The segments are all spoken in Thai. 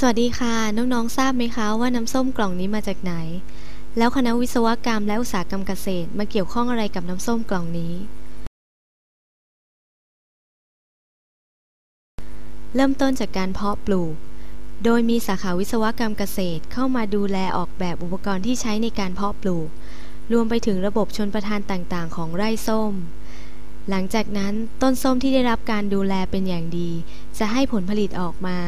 สวัสดีค่ะ น้องๆ ทราบไหมคะว่าน้ำส้มกล่องนี้มาจากไหน แล้วคณะวิศวกรรมและอุตสาหกรรมเกษตร มาเกี่ยวข้องอะไรกับน้ำส้มกล่องนี้ เริ่มต้นจากการเพาะปลูก โดยมีสาขาวิศวกรรมเกษตรเข้ามาดูแลออกแบบอุปกรณ์ที่ใช้ในการเพาะปลูก รวมไปถึงระบบชนประทานต่างๆ ของไร่ส้ม หลังจากนั้นต้นส้มที่ได้รับการดูแลเป็นอย่างดี จะให้ผลผลิตออกมา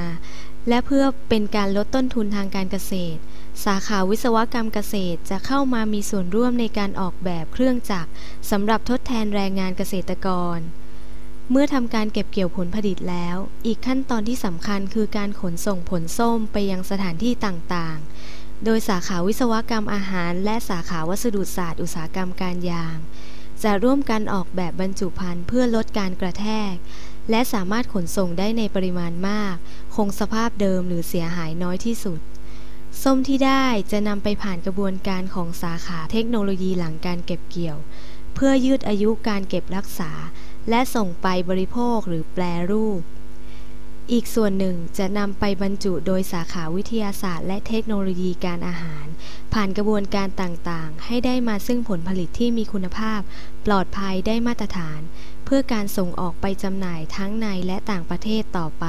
และเพื่อเป็นการลดต้นทุนทางการเกษตร สาขาวิศวกรรมเกษตรจะเข้ามามีส่วนร่วมในการออกแบบเครื่องจักรสำหรับทดแทนแรงงานเกษตรกร เมื่อทำการเก็บเกี่ยวผลผลิตแล้ว อีกขั้นตอนที่สำคัญคือการขนส่งผลส้มไปยังสถานที่ต่างๆ โดยสาขาวิศวกรรมอาหาร และสาขาวัสดุศาสตร์อุตสาหกรรมการยาง จะร่วมกันออกแบบบรรจุภัณฑ์เพื่อลดการกระแทก และสามารถขนส่งได้ในปริมาณมาก คงสภาพเดิมหรือเสียหายน้อยที่สุด ส้มที่ได้จะนำไปผ่านกระบวนการของสาขาเทคโนโลยีหลังการเก็บเกี่ยว เพื่อยืดอายุการเก็บรักษา และส่งไปบริโภคหรือแปรรูป อีกส่วนหนึ่งจะนำไปบรรจุโดยสาขาวิทยาศาสตร์ และเทคโนโลยีการอาหาร ผ่านกระบวนการต่างๆ ให้ได้มาซึ่งผลผลิตที่มีคุณภาพ ปลอดภัยได้มาตรฐาน เพื่อการส่งออกไปจำหน่ายทั้งในและต่างประเทศต่อไป